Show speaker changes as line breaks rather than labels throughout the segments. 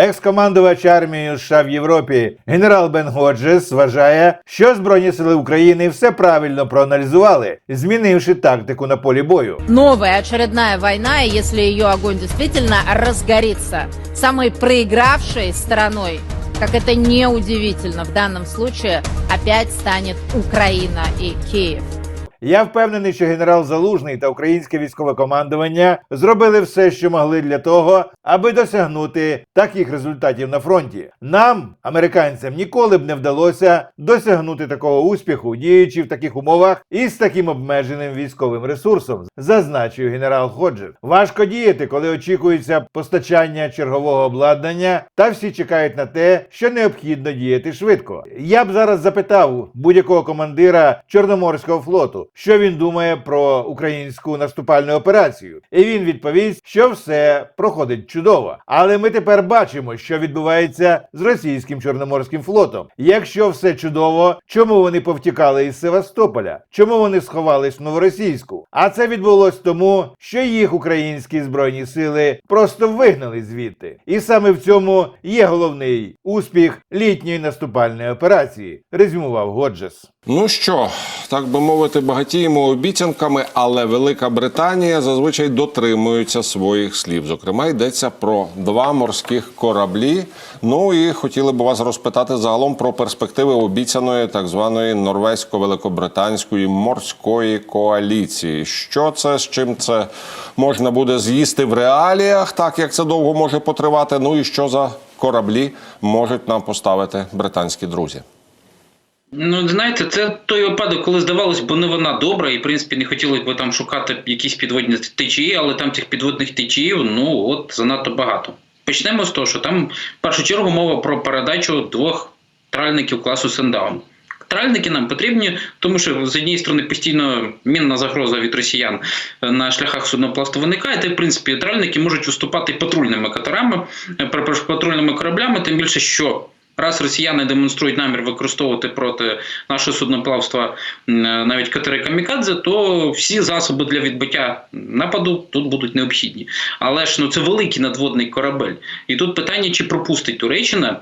Екс-командувач армії США в Європі генерал Бен Годжес вважає, що Збройні сили України все правильно проаналізували, змінивши тактику на полі бою.
новая очередная война, и если ее огонь действительно разгорится, самой проигравшей стороной, как это неудивительно в данном случае, опять станет Украина и Киев.
Я впевнений, що генерал Залужний та українське військове командування зробили все, що могли для того, аби досягнути таких результатів на фронті. Нам, американцям, ніколи б не вдалося досягнути такого успіху, діючи в таких умовах і з таким обмеженим військовим ресурсом, зазначив генерал Ходжер. Важко діяти, коли очікується постачання чергового обладнання, та всі чекають на те, що необхідно діяти швидко. Я б зараз запитав будь-якого командира Чорноморського флоту, що він думає про українську наступальну операцію, і він відповість, що все проходить чудово. Але ми тепер бачимо, що відбувається з російським чорноморським флотом. Якщо все чудово, чому вони повтікали із Севастополя? Чому вони сховались в новоросійську? А це відбулось тому, що їх українські збройні сили просто вигнали звідти. І саме в цьому є головний успіх літньої наступальної операції, резюмував Годжес.
Ну що, так би мовити, багатіємо обіцянками, але Велика Британія зазвичай дотримується своїх слів. Зокрема, йдеться про два морських кораблі. Ну і хотіли б вас розпитати загалом про перспективи обіцяної так званої норвезько-великобританської морської коаліції. Що це з чим це можна буде з'їсти в реаліях, так як це довго може потривати. Ну і що за кораблі можуть нам поставити британські друзі?
Ну, знаєте, це той випадок, коли здавалось, бо не вона добра, і в принципі не хотілося б там шукати якісь підводні течії, але там цих підводних течіїв, ну от занадто багато. Почнемо з того, що там в першу чергу мова про передачу двох тральників класу Сендаун. Тральники нам потрібні, тому що з однієї сторони постійно мінна загроза від росіян на шляхах судноплавства виникає. Та в принципі тральники можуть виступати патрульними катерами, е, патрульними кораблями, тим більше, що раз росіяни демонструють намір використовувати проти нашого судноплавства навіть катери камікадзе, то всі засоби для відбиття нападу тут будуть необхідні. Але ж ну це великий надводний корабель. І тут питання, чи пропустить Туреччина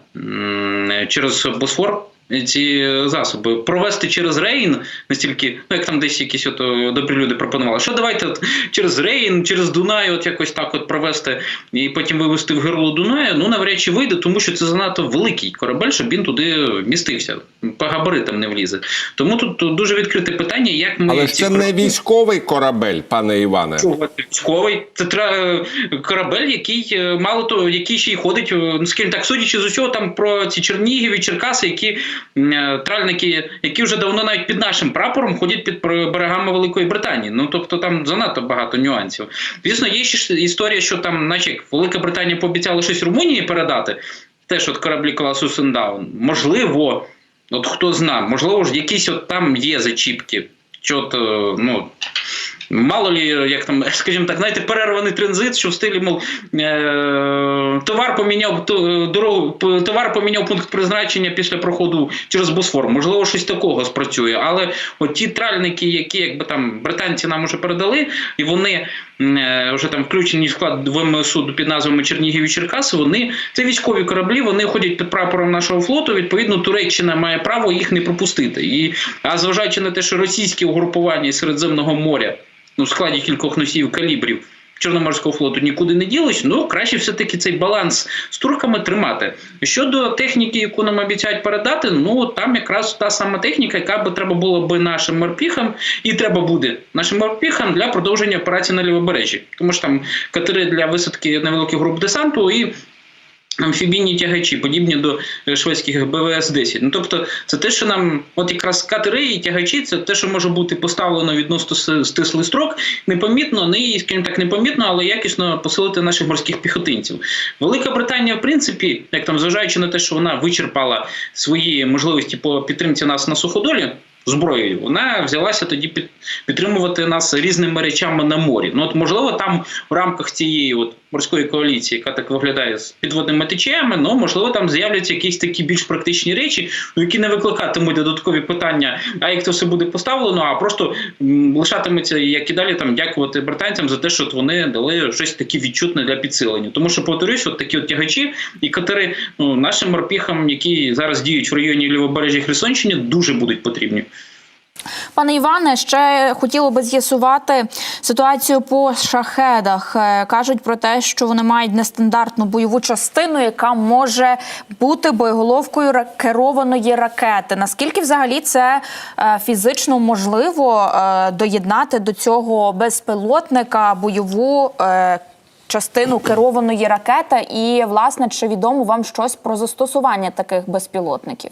через Босфор. Ці засоби провести через Рейн, настільки, ну як там десь якісь от е, добрі люди пропонували, що давайте от через Рейн, через Дунай, от якось так от провести і потім вивести в гирло Дунаю, ну навряд чи вийде, тому що це занадто великий корабель, щоб він туди містився. По габаритам не влізе. Тому тут дуже відкрите питання, як ми
Але
ці
це не військовий корабель, пане Іване.
Чого? Військовий. Це тра... корабель, який е, мало того, який ще й ходить, е, ну скажімо так, судячи з усього, там про ці Чернігів і Черкаси, які е, тральники, які вже давно навіть під нашим прапором ходять під берегами Великої Британії. Ну тобто там занадто багато нюансів. Звісно, є ще історія, що там, наче як Велика Британія пообіцяла щось Румунії передати. Теж от кораблі класу Сендаун. Можливо, от хто знає, можливо ж якісь от там є зачіпки. Що от, е, ну, Мало лі, як там, скажімо так, знаєте, перерваний транзит, що в стилі, мов, е- товар поміняв ту- дорогу, товар поміняв пункт призначення після проходу через Босфор. Можливо, щось такого спрацює. Але от ті тральники, які якби там британці нам уже передали, і вони е, вже там включені в склад ВМСУ під назвами Чернігів і Черкаси, вони це військові кораблі, вони ходять під прапором нашого флоту. Відповідно, Туреччина має право їх не пропустити. І а зважаючи на те, що російські угрупування Середземного моря ну, в складі кількох носіїв калібрів Чорноморського флоту нікуди не ділись, ну краще все-таки цей баланс з турками тримати. Щодо техніки, яку нам обіцяють передати, ну там якраз та сама техніка, яка би треба було би нашим морпіхам, і треба буде нашим морпіхам для продовження операції на лівобережжі. Тому що там катери для висадки невеликих груп десанту і амфібійні тягачі, подібні до е, шведських БВС-10. Ну тобто, це те, що нам, от якраз катери і тягачі, це те, що може бути поставлено відносно стислий строк, непомітно, не скажімо так, непомітно, але якісно посилити наших морських піхотинців. Велика Британія, в принципі, як там, зважаючи на те, що вона вичерпала свої можливості по підтримці нас на суходолі. Зброєю, вона взялася тоді під, підтримувати нас різними речами на морі. Ну от можливо, там в рамках цієї от морської коаліції, яка так виглядає з підводними течіями, ну можливо, там з'являться якісь такі більш практичні речі, ну, які не викликатимуть додаткові питання, а як це все буде поставлено, а просто лишатиметься, як і далі там дякувати британцям за те, що от вони дали щось таке відчутне для підсилення. Тому що повторюсь, от такі от тягачі і катери ну, нашим морпіхам, які зараз діють в районі Лівобережжя Херсонщини, дуже будуть потрібні.
Пане Іване, ще хотіло би з'ясувати ситуацію по шахедах. Е, Кажуть про те, що вони мають нестандартну бойову частину, яка може бути боєголовкою керованої ракети. Наскільки взагалі це е, фізично можливо е, доєднати до цього безпілотника бойову? Частину керованої ракети, і власне чи відомо вам щось про застосування таких безпілотників?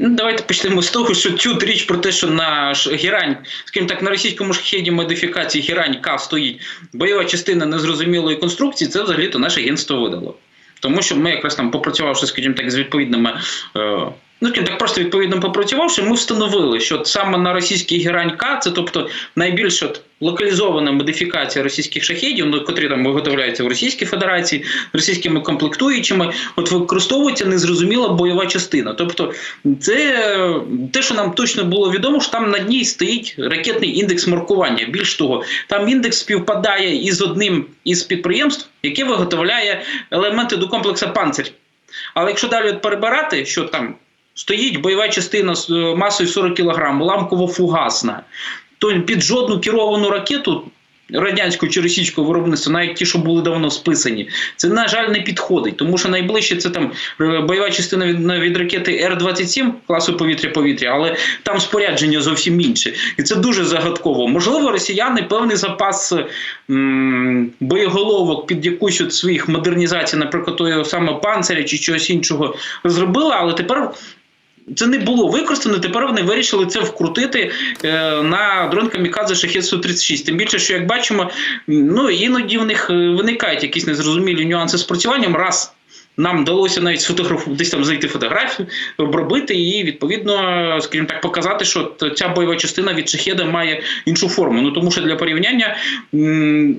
Ну, давайте почнемо з того, що цю річ про те, що на герань, скажімо так, на російському шахеді модифікації герань К стоїть бойова частина незрозумілої конструкції, це взагалі-то наше агентство видало. Тому що ми якраз там попрацювавши, скажімо так, з відповідними. Е, Ну, так, просто відповідно попрацювавши, ми встановили, що саме на російський герань К, це тобто найбільш от локалізована модифікація російських шахедів, ну, котрі там виготовляються в Російській Федерації, російськими комплектуючими, от використовується незрозуміла бойова частина. Тобто, це те, що нам точно було відомо, що там на дні стоїть ракетний індекс маркування. Більш того, там індекс співпадає із одним із підприємств, яке виготовляє елементи до комплексу «Панцирь». Але якщо далі от перебирати, що там стоїть бойова частина з е, масою 40 кг, ламково-фугасна, то під жодну керовану ракету радянського чи російського виробництва, навіть ті, що були давно списані, це, на жаль, не підходить. Тому що найближче це там е, бойова частина від, від ракети Р-27 класу повітря-повітря, але там спорядження зовсім інше. І це дуже загадково. Можливо, росіяни певний запас м, боєголовок під якусь от своїх модернізацій, наприклад, того саме панциря чи чогось іншого розробили, але тепер це не було використано. Тепер вони вирішили це вкрутити е, на дрон Камікадзе Шахет 136 Тим більше, що як бачимо, ну іноді в них е, виникають якісь незрозумілі нюанси з працюванням. Раз нам вдалося навіть сфотографу десь там знайти фотографію, обробити і відповідно, скажімо так, показати, що ця бойова частина від шахеда має іншу форму. Ну тому що для порівняння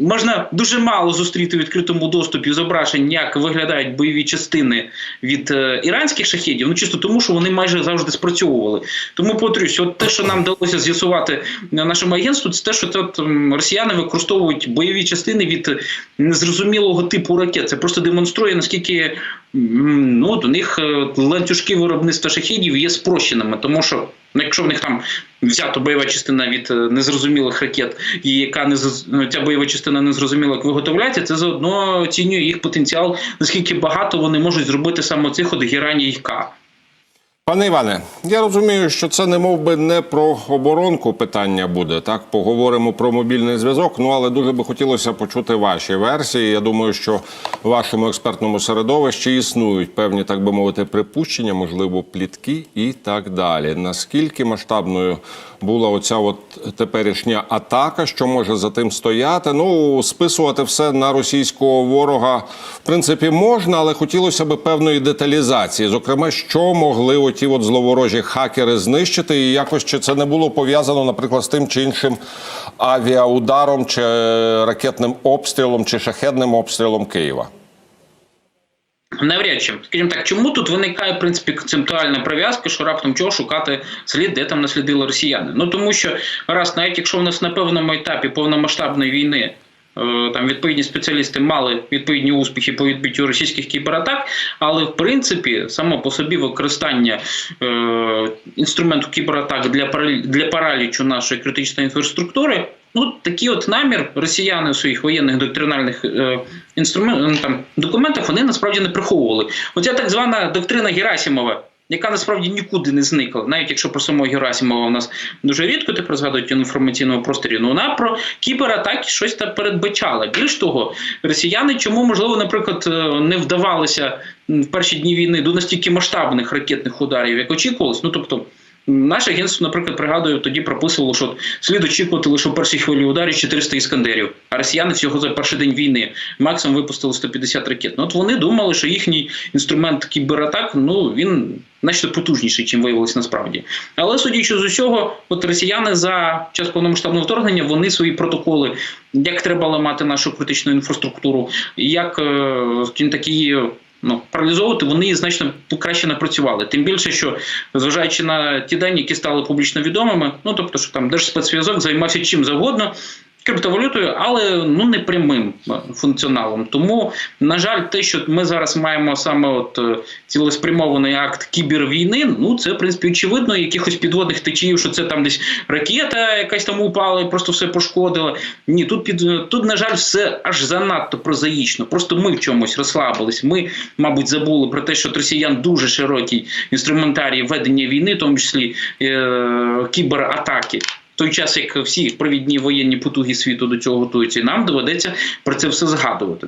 можна дуже мало зустріти в відкритому доступі зображень, як виглядають бойові частини від е, іранських шахедів. Ну чисто тому, що вони майже завжди спрацьовували. Тому повторюсь, от те, що нам вдалося з'ясувати на нашому агентству, це те, що це, росіяни використовують бойові частини від незрозумілого типу ракет. Це просто демонструє наскільки ну, до них е, ланцюжки виробництва шахідів є спрощеними, тому що ну, якщо в них там взята бойова частина від е, незрозумілих ракет, і яка не зроз- ця бойова частина незрозуміла, як виготовляється, це заодно оцінює їх потенціал, наскільки багато вони можуть зробити саме цих от гераній К.
Пане Іване, я розумію, що це не мов би не про оборонку питання буде. Так поговоримо про мобільний зв'язок. Ну але дуже би хотілося почути ваші версії. Я думаю, що в вашому експертному середовищі існують певні, так би мовити, припущення, можливо, плітки і так далі. Наскільки масштабною була оця от теперішня атака, що може за тим стояти? Ну списувати все на російського ворога в принципі можна, але хотілося б певної деталізації. Зокрема, що могли оті от зловорожі хакери знищити, і якось чи це не було пов'язано, наприклад, з тим чи іншим авіаударом, чи ракетним обстрілом, чи шахедним обстрілом Києва.
Навряд чи, скажімо так, чому тут виникає в принципі концептуальна прив'язка, що раптом чого шукати слід, де там наслідили росіяни? Ну тому що раз, навіть якщо в нас на певному етапі повномасштабної війни е, там відповідні спеціалісти мали відповідні успіхи по відбиттю російських кібератак, але в принципі само по собі використання е, інструменту кібератак для для паралічу нашої критичної інфраструктури. Ну, такий от намір росіяни у своїх воєнних доктринальних е, інструментах там документах вони насправді не приховували. Оця так звана доктрина Герасимова, яка насправді нікуди не зникла, навіть якщо про самого Герасимова у нас дуже рідко тепер згадують в інформаційному просторі. Ну вона про кібератаки щось там передбачала. Більш того, росіяни чому можливо, наприклад, е, не вдавалися в перші дні війни до настільки масштабних ракетних ударів, як очікувалось. Ну тобто. Наше агентство, наприклад, пригадую, тоді прописувало, що слід очікувати лише у першій хвилі ударів 400 іскандерів, а росіяни всього за перший день війни максимум випустили 150 ракет. Ну от вони думали, що їхній інструмент кібератак, ну він значно потужніший, чим виявилось насправді. Але судячи з усього, от росіяни за час повномасштабного вторгнення вони свої протоколи, як треба ламати нашу критичну інфраструктуру, як е, такі. Ну, паралізовувати вони значно краще напрацювали. Тим більше, що зважаючи на ті дані, які стали публічно відомими, ну тобто, що там Держспецзв'язок займався чим завгодно, криптовалютою, але ну не прямим е, функціоналом. Тому, на жаль, те, що ми зараз маємо саме от е, цілеспрямований акт кібервійни, ну це в принципі очевидно, якихось підводних течіїв, що це там десь ракета якась там упала і просто все пошкодила. Ні, тут під тут, на жаль, все аж занадто прозаїчно. Просто ми в чомусь розслабились. Ми, мабуть, забули про те, що росіян дуже широкий інструментарій ведення війни, в тому числі е- кібератаки. Той час, як всі провідні воєнні потуги світу до цього готуються, і нам доведеться про це все згадувати.